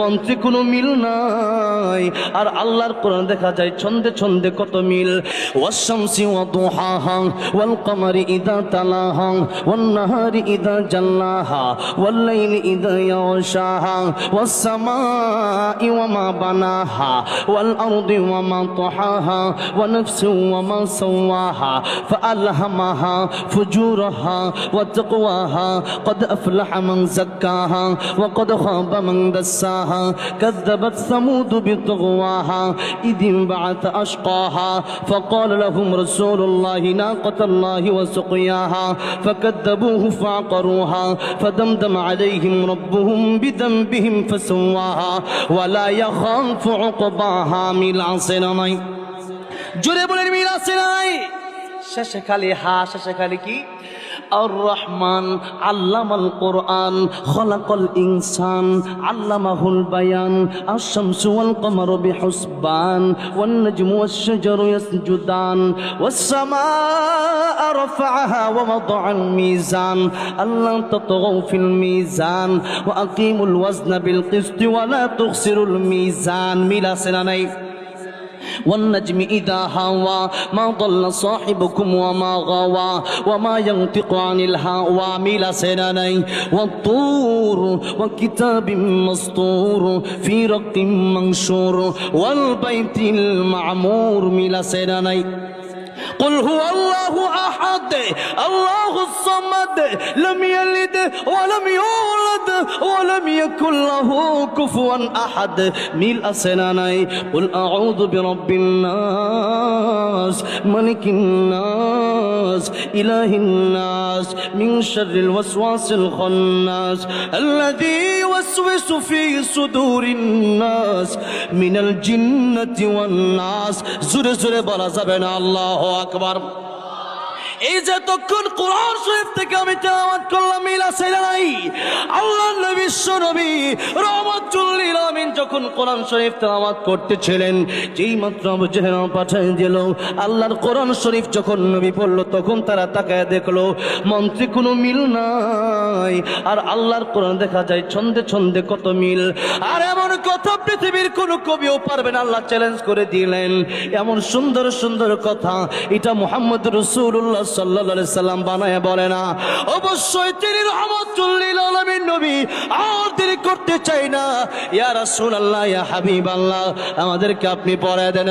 মন্ত্রে কোনো মিল নাই আর আল্লাহর কোরআন দেখা যায় ছন্দে ছন্দে কত মিল ওয়াশামসি ওয়া দুহাহা ওয়াল কমারি ইদা তালাহা ওয়ান নাহারি ইদা জাল্লাহা ওয়াল লাইলি ইদা ইয়াশাহা ওয়াস সামাই ওয়া মা বানাহা ওয়াল আরদি ওয়া মা তাহাহা ওয়া নাফসি ওয়া মা সাওয়াহা فألهمها فجورها وتقواها قد أفلح من زكاها وقد خاب من دساها كذبت ثمود بطغواها إذ انبعث أشقاها فقال لهم رسول الله ناقة الله وسقياها فكذبوه فعقروها فدمدم عليهم ربهم بذنبهم فسواها ولا يخاف عقباها من العصرين জোরে বলেন মিল আছে নাই শেষে খালি হা শেষে খালি কি আর রহমান আল্লামাল কোরআন, খলাকল ইনসান, আল্লামাহুল বায়ান, আশ-শামসু ওয়াল কমারু বিহুসবান, ওয়ান নাজমু ওয়াশ-শাজারু ইয়াসজুদান, ওয়াস-সামাআ রাফা'াহা ওয়া ওয়াদা'আল মিজান আল্লা তাতগাউ ফিল মিজান, ওয়া আকিমুল ওয়াজনা বিল কিসতি ওয়া লা তুখসিরুল মিজান, মিল আছে নাই? والنجم إذا هوى ما ضل صاحبكم وما غوى وما ينطق عن الهوى ميلا سناني والطور وكتاب مسطور في رق منشور والبيت المعمور ميلا سناني قل هو الله أحد الله الصمد لم يلد ولم يولد. ولم يكن له كفوا أحد ميل أسناني قل أعوذ برب الناس ملك الناس إله الناس من شر الوسواس الخناس الذي يوسوس في صدور الناس من الجنة والناس زر زر بلا زبنا الله أكبر এই যে তখন কোরআন শরীফ থেকে বিশ্ব নবী যখন কোরআন শরীফ তেলাওয়াত করতেছিলেন, যেই মাত্র আবু জেহেল পাঠাই দিল, আল্লাহর কোরআন শরীফ যখন নবী পড়ল, তখন তারা তাকায় দেখল, মন্ত্রে কোনো মিল নাই। আর আল্লাহর কোরআন দেখা যায় ছন্দে ছন্দে কত মিল। আর এমন কথা পৃথিবীর কোনো কবিও পারবে না, আল্লাহ চ্যালেঞ্জ করে দিলেন। এমন সুন্দর সুন্দর কথা এটা মোহাম্মদ রসুল্লাহ সাল্লা সাল্লাম বানায় বলে না। অবশ্যই তিনি রহমতুল্লিল আলমীর নবী, আর তিনি করতে চাই না। ইয়া রাসূল আল্লাহ ইয়া হাবিব আল্লাহ আমাদেরকে আপনি পরে দেন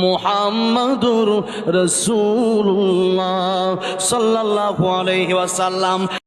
মোহাম্মদুর রসুল সাল্লাহ সাল্লাল্লাহু